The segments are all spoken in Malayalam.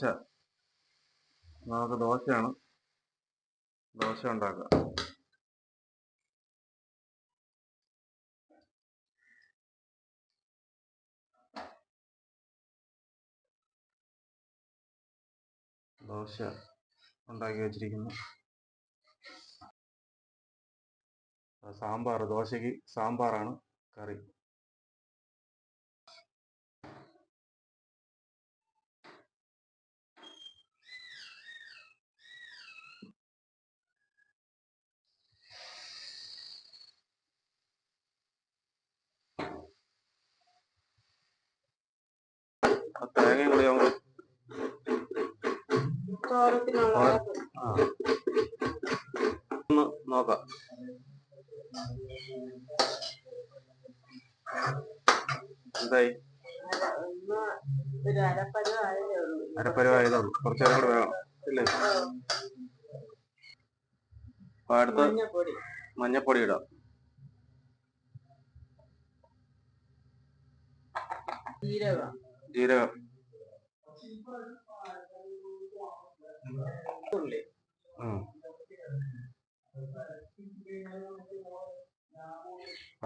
ദോശ. നമുക്ക് ദോശയാണ്. ദോശ ഉണ്ടാക്കുക. ദോശ ഉണ്ടാക്കി വെച്ചിരിക്കുന്നു. സാമ്പാർ ദോശയ്ക്ക് സാമ്പാറാണ് കറി. ആ കൂടി. ആ. ഒന്ന് നോക്കാം. എന്തായി? ഉള്ളൂ. വേണം മഞ്ഞപ്പൊടി ഇടാം. ജീരകം. ജീരകം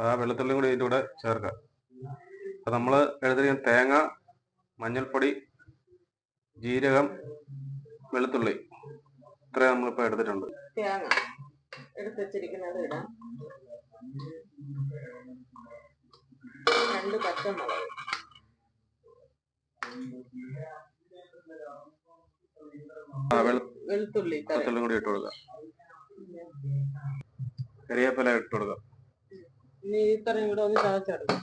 ആ വെള്ളത്തുള്ളിയും കൂടി ഇതിന്റെ കൂടെ ചേർക്കാം. അപ്പൊ നമ്മൾ എടുത്തിരിക്കുന്ന തേങ്ങ മഞ്ഞൾപ്പൊടി ജീരകം വെളുത്തുള്ളി ഇത്രയും നമ്മളിപ്പോ എടുത്തിട്ടുണ്ട്. തേങ്ങ എടുത്ത് വെച്ചിരിക്കുന്നത് ഇടാം. രണ്ട് പച്ചമുളക്. വെളുത്തുള്ളി ഇത്ര വെളുത്തുള്ളിയും കൂടി ഇട്ട് കൊടുക്കാം. കരിവേപ്പില ഇട്ട് കൊടുക്കാം. ഇനി ഇത്രയും കൂടെ ഒന്ന് ചതച്ചെടുക്കും.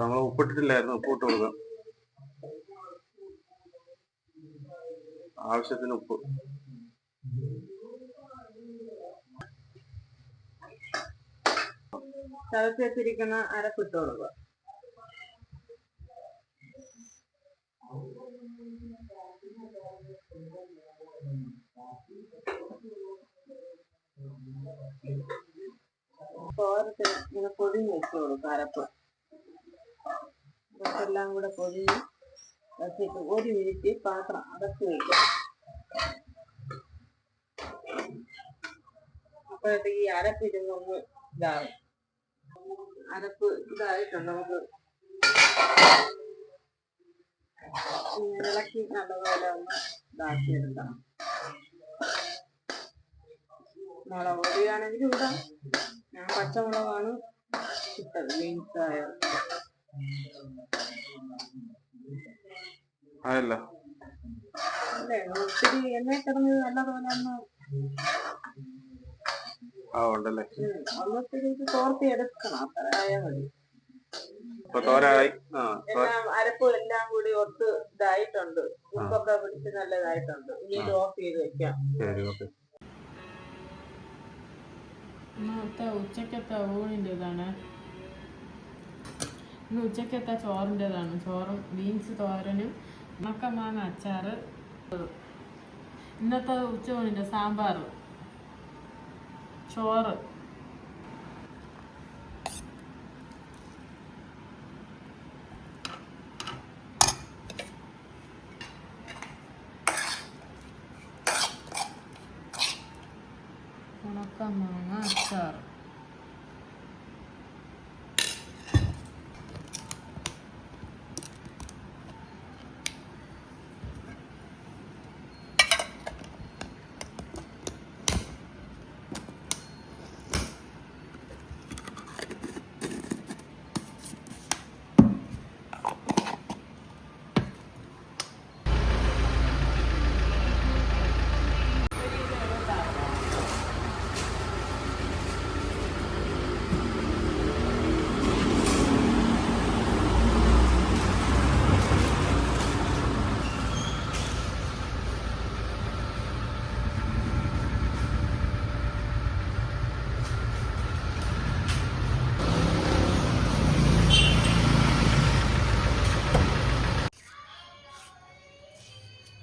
നമ്മൾ ഉപ്പിട്ടിട്ടില്ലായിരുന്നു ഉപ്പ് ഇട്ട് കൊടുക്കാം. ആവശ്യത്തിന് ഉപ്പ്. തിളച്ച് വെച്ചിരിക്കുന്ന അരപ്പിട്ട് കൊടുക്കുക ഇങ്ങനെ പൊതിഞ്ഞ് വെച്ച് കൊടുക്കുക അരപ്പ്. ഇതെല്ലാം കൂടെ പൊതിഞ്ഞ് വെച്ചിട്ട് ഒരു മിനിറ്റ് പാത്രം അടച്ചു വെക്കുക അപ്പോഴത്തേക്ക് ഈ അരപ്പ് ഇരുന്നൊന്ന് ഇതാവും അരപ്പ് ഇതായിട്ടുണ്ട് നമുക്ക്. ഇളക്കി നല്ലപോലെ ഒന്ന് ഇതാക്കി എടുക്കണം. മുളക് പൊടിയാണെങ്കിൽ ഇടാം ഞാൻ പച്ചമുളകാണ് ഇട്ടത് ബീൻസായ അതല്ല അല്ലേ? ഒത്തിരി എണ്ണ കിടന്ന് ഒന്ന് ഉണ്ടല്ലേ. ഒന്നൊത്തിരി തോർത്തി എടുക്കണം മതി. എല്ലാം എല്ലാം കൂടി ഒത്ത് ഇതായിട്ടുണ്ട്. ഉപ്പൊക്കെ പിടിച്ച് നല്ലതായിട്ടുണ്ട്. ഇനി ഇത് ഓഫ് ചെയ്ത് വെക്കാം. ഇന്നത്തെ ഉച്ചക്കത്തെ ഊണിന്റെതാണ്. ഇന്ന് ഉച്ചക്കത്തെ ചോറിന്റെതാണ്. ചോറും ബീൻസ് തോരനും ഉണക്കമാങ്ങ അച്ചാറ് ഇന്നത്തെ ഉച്ചയൂണിന്റെ സാമ്പാർ ചോറ് ഉണക്കമാങ്ങ അച്ചാറ്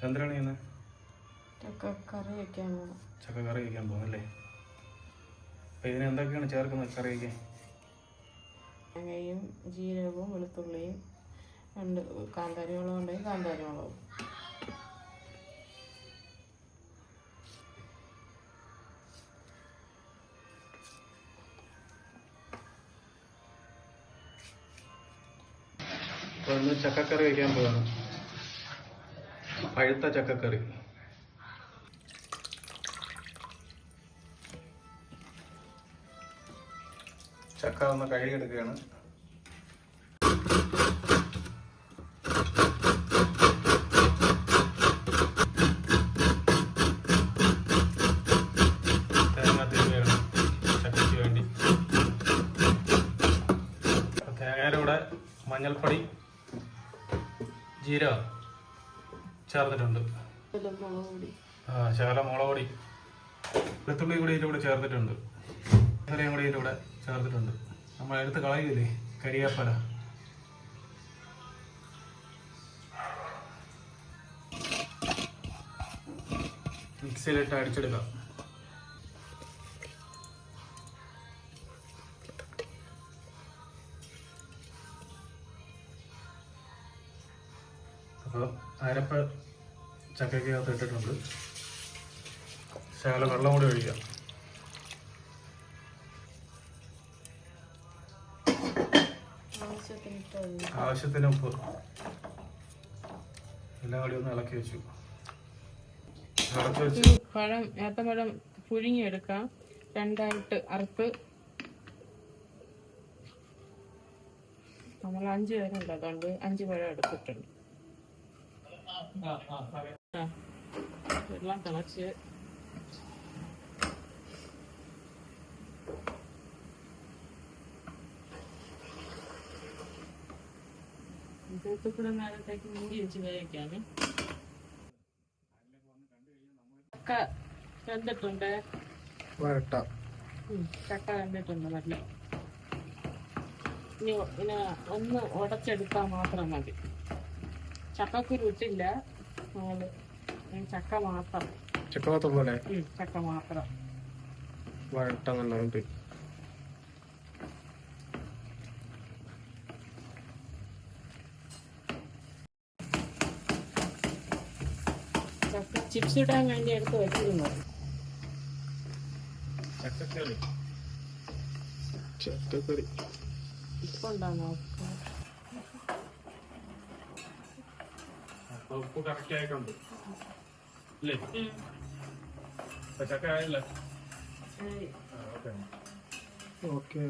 എന്തിനാണ് ചെയ്യുന്നത് ചക്ക കറി വെക്കാൻ പോകണം ചക്ക കറി വയ്ക്കാൻ പോകുന്നല്ലേ? അപ്പം ഇതിന് എന്തൊക്കെയാണ് ചേർക്കുന്നത് കറി വയ്ക്കാൻ തേങ്ങയും ജീരകവും വെളുത്തുള്ളിയും രണ്ട് കാന്താരി മുളകും ഉണ്ടെങ്കിൽ കാന്താരി മുളകും ചക്കക്കറി വയ്ക്കാൻ പോവാണ്. പഴുത്ത ചക്കക്കറി. ചക്ക ഒന്ന് കഴുകിയെടുക്കുകയാണ്. തേങ്ങയുടെ കൂടെ മഞ്ഞൾപ്പൊടി ജീരകം. ചേർത്തിട്ടുണ്ട്. ആ ശകല മുളക് പൊടി. വെളുത്തുള്ളി കൂടി ഇതിന്റെ കൂടെ ചേർത്തിട്ടുണ്ട്. ഇത്രയും കൂടി ഇതിന്റെ കൂടെ ചേർത്തിട്ടുണ്ട്. നമ്മൾ എടുത്ത് കളയില്ലേ കരിയാപ്പല. മിക്സിയിലിട്ട് അടിച്ചെടുക്കാം. ചക്കയ്ക്കകത്ത് ഇട്ടിട്ടുണ്ട്. ശകല വെള്ളം കൂടി ഒഴിക്കാം. ആവശ്യത്തിന് ഇട്ട് ആവശ്യത്തിന് ഉപ്പ്. എല്ലാം കൂടി ഒന്ന് ഇളക്കി വെച്ചു. പഴം ഏത്തപ്പഴം പുഴുങ്ങിയെടുക്കാം രണ്ടായിട്ട് അറുത്ത്. നമ്മൾ അഞ്ച് പേരുണ്ട് അതുകൊണ്ട് അഞ്ച് പഴം എടുത്തിട്ടുണ്ട്. വെള്ളം തിളച്ച്. ഇതിൽ കൂടെ നേരത്തേക്ക് മൂടി വെച്ച് വേവിക്കാണ് ചക്ക വെന്തിട്ടുണ്ട് വരട്ടാം. ഉം, ചക്ക വെന്തിട്ടുണ്ട് നല്ല. ഇനി ഒന്ന് ഉടച്ചെടുത്താൽ മാത്രം മതി. ചക്കക്കുരു ഇട്ടില്ല. നമ്മൾ ചക്ക മാത്രം. ചക്കഭാഗത്ത് പോലെ? ഉം, ചക്ക മാത്രം. ചക്ക ചിപ്സ് ഇടാൻ വേണ്ടി എടുത്ത് വെച്ചിരുന്നു. ചക്കക്കറി. ചക്കക്കറി. ഇപ്പൊ ഉണ്ടാ നോക്കാം? ഉപ്പ് കറക്റ്റ് ആയിട്ടുണ്ട് അല്ലേ ചക്ക ആയില്ല ഓക്കെ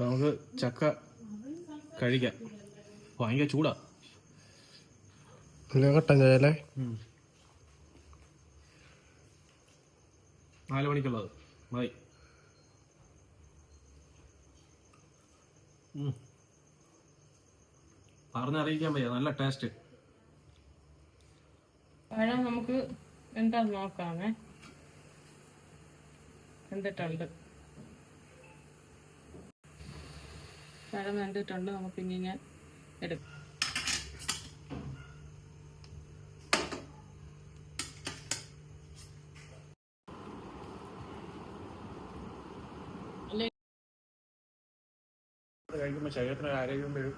നമുക്ക് ചക്ക കഴിക്കാം ഭയങ്കര ചൂടാ കട്ടൻ ചായല്ലേ നാല് മണിക്കുള്ളത് മതി പറഞ്ഞറിയിക്കാൻ വയ്യ നല്ല ടേസ്റ്റ് പഴം നമുക്ക് എന്താ നോക്കാമേ? എന്തിട്ടുണ്ട് പഴം നമുക്ക് ഇനി ഞാൻ എടുക്കാം. കഴിക്കുമ്പോൾ ശരീരത്തിന് ആരോഗ്യം വരും.